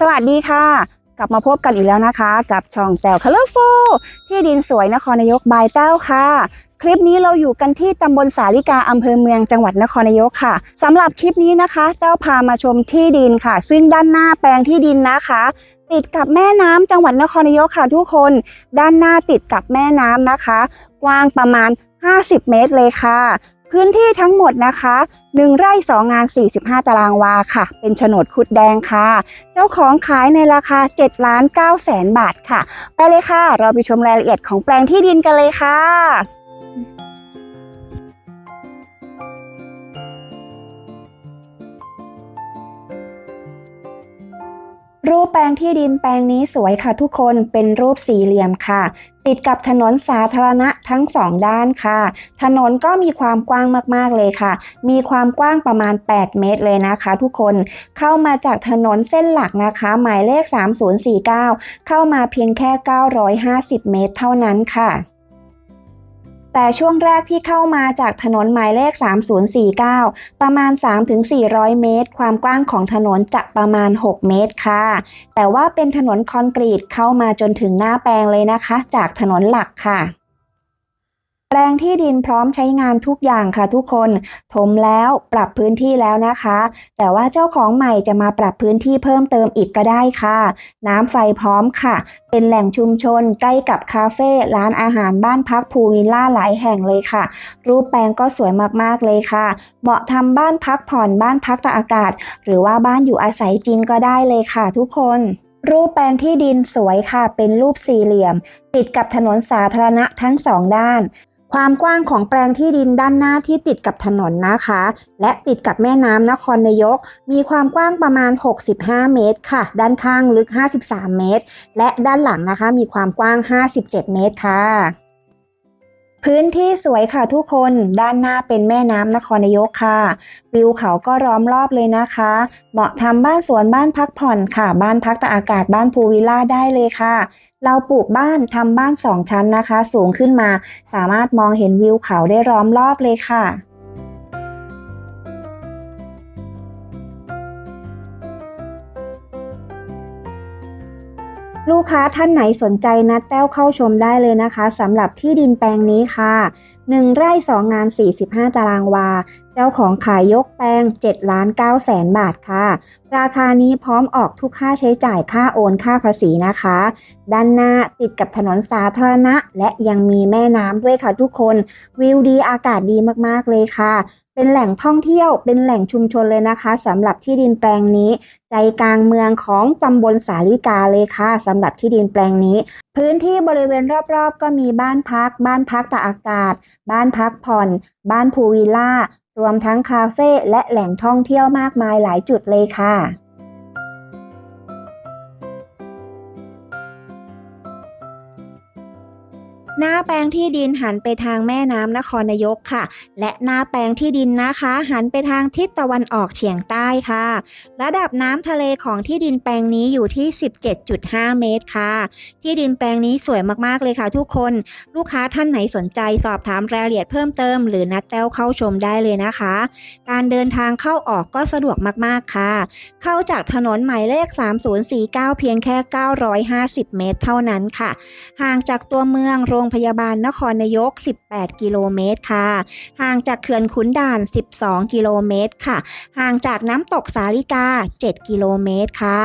สวัสดีค่ะ กลับมาพบกันอีกแล้วนะคะ กับช่องแต้วคัลเลอร์ฟูที่ดินสวยนครนายกบายแต้วค่ะ คลิปนี้เราอยู่กันที่ตำบลสาลิกาอำเภอเมืองจังหวัดนครนายกค่ะสำหรับคลิปนี้นะคะแต้วพามาชมที่ดินค่ะ ซึ่งด้านหน้าแปลงที่ดินนะคะ ติดกับแม่น้ำจังหวัดนครนายกค่ะทุกคน ด้านหน้าติดกับแม่น้ำนะคะ กว้างประมาณ 50 เมตรเลยค่ะ พื้นที่ทั้งหมดนะคะ1ไร่2งาน 45 ตารางวาค่ะ เป็นโฉนดคุดแดงค่ะ เจ้าของขายในราคา7ล้าน9แสนบาทค่ะ ไปเลยค่ะ เราไปชมรายละเอียดของแปลงที่ดินกันเลยค่ะรูปแปลงที่ดินแปลงนี้สวยค่ะทุกคนเป็นรูปสี่เหลี่ยมค่ะ ติดกับถนนสาธารณะ ทั้งสองด้านค่ะ ถนนก็มีความกว้างมากๆเลยค่ะ มีความกว้างประมาณ 8 เมตรเลยนะคะ ทุกคนเข้ามาจากถนนเส้นหลักนะคะ หมายเลข 3049 เข้ามาเพียงแค่ 950 เมตรเท่านั้นค่ะแต่ช่วงแรกที่เข้ามาจากถนนหมายเลข 3049 ประมาณ 3-400 เมตร ความกว้างของถนนจะประมาณ 6 เมตรค่ะ แต่ว่าเป็นถนนคอนกรีตเข้ามาจนถึงหน้าแปลงเลยนะคะ จากถนนหลักค่ะ ปลงที่ดินพร้อมใช้งานทุกอย่างค่ะทุกคน ถมแล้วปรับพื้นที่แล้วนะคะ แต่ว่าเจ้าของใหม่จะมาปรับพื้นที่เพิ่มเติมอีกก็ได้ค่ะ น้ำไฟพร้อมค่ะ เป็นแหล่งชุมชนใกล้กับคาเฟ่ร้านอาหารบ้านพักพูลวิลล่าหลายแห่งเลยค่ะ รูปแปลงก็สวยมากๆเลยค่ะ เหมาะทำบ้านพักผ่อนบ้านพักตากอากาศ หรือว่าบ้านอยู่อาศัยจริงก็ได้เลยค่ะ ทุกคนรูปแปลงที่ดินสวยค่ะ เป็นรูปสี่เหลี่ยม ติดกับถนนสาธารณะทั้งสองด้าน ความกว้างของแปลงที่ดินด้านหน้าที่ติดกับถนนนะคะ และติดกับแม่น้ำนครนายก มีความกว้างประมาณ 65 เมตรค่ะ ด้านข้างลึก 53 เมตร และด้านหลังนะคะมีความกว้าง 57 เมตรค่ะ พื้นที่สวยค่ะทุกคนด้านหน้าเป็นแม่น้ำนครนายกค่ะ วิวเขาก็ล้อมรอบเลยนะคะ เหมาะทำบ้านสวนบ้านพักผ่อนค่ะ บ้านพักตากอากาศบ้านพูวิลล่าได้เลยค่ะ เราปลูกบ้านทำบ้านสองชั้นนะคะ สูงขึ้นมา สามารถมองเห็นวิวเขาได้ล้อมรอบเลยค่ะ ลูกค้าท่านไหนสนใจนัดแต้วเข้าชมได้เลยนะคะสำหรับที่ดินแปลงนี้ค่ะ1 ไร่ 2 งาน 45 ตารางวา เจ้าของขายยกแปลง7ล้าน9แสนบาทค่ะ ราคานี้พร้อมออกทุกค่าใช้จ่ายค่าโอนค่าภาษีนะคะ ด้านหน้าติดกับถนนสาธารณะ และยังมีแม่น้ำด้วยค่ะทุกคน วิวดีอากาศดีมากๆเลยค่ะ เป็นแหล่งท่องเที่ยว เป็นแหล่งชุมชนเลยนะคะสำหรับที่ดินแปลงนี้ ใจกลางเมืองของตำบลสาลิกาเลยค่ะสำหรับที่ดินแปลงนี้ พื้นที่บริเวณรอบๆ ก็มีบ้านพัก บ้านพักตากอากาศ บ้านพักผ่อน บ้านพูวิลล่า รวมทั้งคาเฟ่และแหล่งท่องเที่ยวมากมายหลายจุดเลยค่ะ หน้าแปลงที่ดินหันไปทางแม่น้ำนครนายกค่ะ และหน้าแปลงที่ดินนะคะ หันไปทางทิศตะวันออกเฉียงใต้ค่ะ ระดับน้ำทะเลของที่ดินแปลงนี้อยู่ที่ 17.5 เมตรค่ะ ที่ดินแปลงนี้สวยมากๆเลยค่ะทุกคน ลูกค้าท่านไหนสนใจสอบถามรายละเอียดเพิ่มเติม หรือนัดแต้วเข้าชมได้เลยนะคะ การเดินทางเข้าออกก็สะดวกมากๆค่ะ เข้าจากถนนหมายเลข 3049 เพียงแค่ 950 เมตร เท่านั้นค่ะ ห่างจากตัวเมืองโรงพยาบาลนครนายก 18 กิโลเมตรค่ะ ห่างจากเขื่อนขุนด่าน 12 กิโลเมตรค่ะ ห่างจากน้ำตกสาลิกา 7 กิโลเมตรค่ะ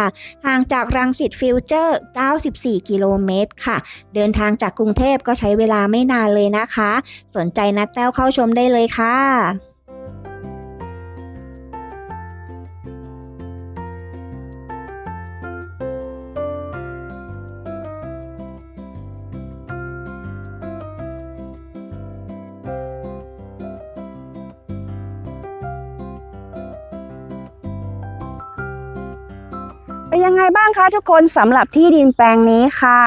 ห่างจากรังสิตฟิวเจอร์ 94 กิโลเมตรค่ะ เดินทางจากกรุงเทพก็ใช้เวลาไม่นานเลยนะคะ สนใจนัดแต้วเข้าชมได้เลยค่ะ ยังไงบ้างคะทุกคนสำหรับที่ดินแปลงนี้ค่ะ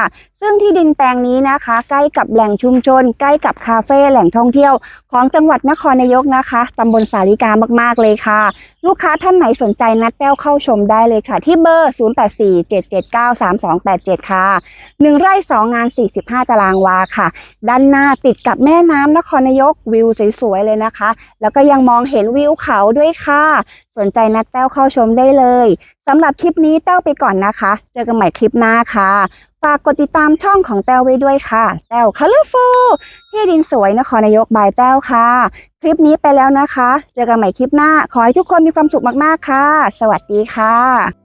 ซึ่งที่ดินแปลงนี้นะคะ ใกล้กับแหล่งชุมชน ใกล้กับคาเฟ่แหล่งท่องเที่ยว ของจังหวัดนครนายกนะคะตำบลสาริกามากๆเลยค่ะ ลูกค้าท่านไหนสนใจนัดแต้วเข้าชมได้เลยค่ะ ที่เบอร์ 0847793287 ค่ะ 1 ไร่ 2 งาน 45 ตารางวาค่ะ ด้านหน้าติดกับแม่น้ำนครนายกวิวสวยๆเลยนะคะ แล้วก็ยังมองเห็นวิวเขาด้วยค่ะ สนใจนัดแต้วเข้าชมได้เลยสำหรับคลิปนี้แต้วไปก่อนนะคะ เจอกันใหม่คลิปหน้าค่ะ ฝากกดติดตามช่องของแต้วไว้ด้วยค่ะ แต้ว Colorful ที่ดินสวยนครนายกบายแต้วค่ะ คลิปนี้ไปแล้วนะคะ เจอกันใหม่คลิปหน้า ขอให้ทุกคนมีความสุขมากๆค่ะ สวัสดีค่ะ